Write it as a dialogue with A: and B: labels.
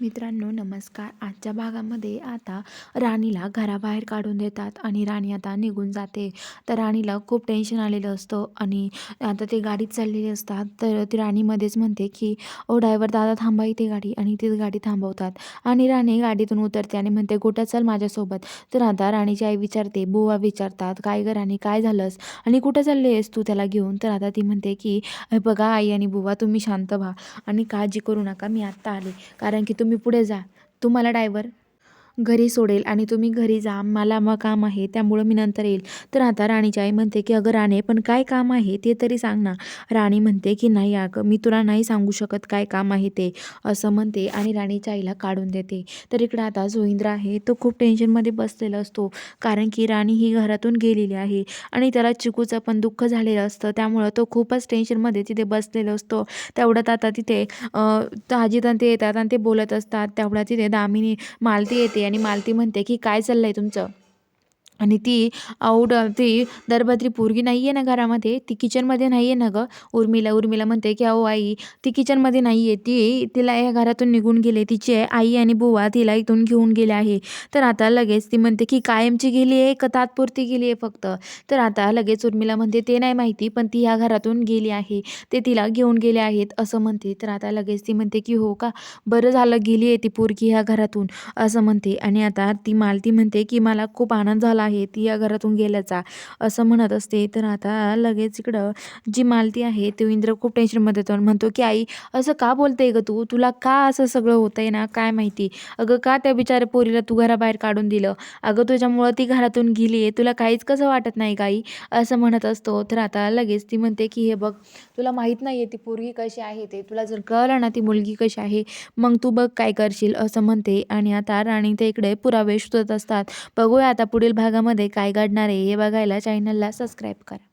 A: मित्रांनो नमस्कार. आजच्या भागामध्ये आता राणीला घराबाहेर काढून देतात आणि राणी आता निघून जाते. तर राणीला खूप टेन्शन आलेलं असतं आणि आता ते गाडीत चाललेली असतात. तर ती राणीमध्येच म्हणते की ओ ड्रायव्हर दादा थांबा इथे गाडी. आणि तीच गाडी थांबवतात. आणि राणी गाडीतून उतरते आणि म्हणते कुठं चल माझ्यासोबत. तर आता राणीची आई विचारते बुवा विचारतात काय गं राणी काय झालंस? आणि कुठं चालली आहेस तू त्याला घेऊन? तर आता ती म्हणते की बघा आई आणि बुवा तुम्ही शांत व्हा आणि काळजी करू नका मी आत्ता आले. कारण की तुम्ही पुढे जा. तुम्हाला डायवर घरी सोडेल आणि तुम्ही घरी जा मला मग काम आहे त्यामुळं मी नंतर येईल. तर आता राणीची आई म्हणते की अगं राणे पण काय काम आहे ते तरी सांग ना. राणी म्हणते की नाही अगं मी तुला नाही सांगू शकत काय काम आहे ते असं म्हणते आणि राणीच्या आईला काढून देते. तर इकडं आता जोहिंद्र आहे तो खूप टेन्शनमध्ये बसलेला असतो कारण की राणी ही घरातून गेलेली आहे आणि त्याला चिकूचं पण दुःख झालेलं असतं त्यामुळं तो खूपच टेन्शनमध्ये तिथे बसलेला असतो. तेवढ्यात आता तिथे ताजी आणि ते येतात आणि ते बोलत असतात तेवढ्या तिथे दामिनी मालती येते आणि मालती म्हणते की काय चाललंय तुमचं? आणि ती आऊट ती दरबत्री पोरगी नाही आहे ना घरामध्ये. ती किचनमध्ये नाही आहे ना गं. उर्मिला उर्मिला म्हणते की अहो आई ती किचनमध्ये नाही आहे ती तिला या घरातून निघून गेले. तिची आई आणि बुवा तिला इथून घेऊन गेले आहे. तर आता लगेच ती म्हणते की कायमची गेली आहे का तात्पुरती गेली आहे फक्त? तर आता लगेच उर्मिला म्हणते ते नाही माहिती पण ती ह्या घरातून गेली आहे. ते तिला घेऊन गेले आहेत असं म्हणते. तर आता लगेच ती म्हणते की हो का? बरं झालं गेली आहे ती पोरगी ह्या घरातून असं म्हणते. आणि आता ती मालती म्हणते की मला खूप आनंद झाला आहे ती या घरातून गेल्याचा असं म्हणत असते. तर आता लगेच इकडं जी मालती आहे तो इंद्र खूप टेन्शनमध्ये येतो म्हणतो की आई असं का बोलते ग तू? तुला का असं सगळं होतंय ना? काय माहिती? अगं का त्या बिचाऱ्या पोरीला तू घराबाहेर काढून दिलं? अगं तुझ्यामुळं ती घरातून गेली आहे तुला काहीच कसं वाटत नाही काही असं म्हणत असतो. तर आता लगेच ती म्हणते की हे बघ तुला माहीत नाही आहे ती पोरगी कशी आहे ते. तुला जर कळलं ना ती मुलगी कशी आहे मग तू बघ काय करशील असं म्हणते. आणि आता राणी ते इकडे पुरावे शोधत असतात. बघूया आता पुढील भागामध्ये काय घडणार आहे हे बघायला चॅनलला सबस्क्राईब करा.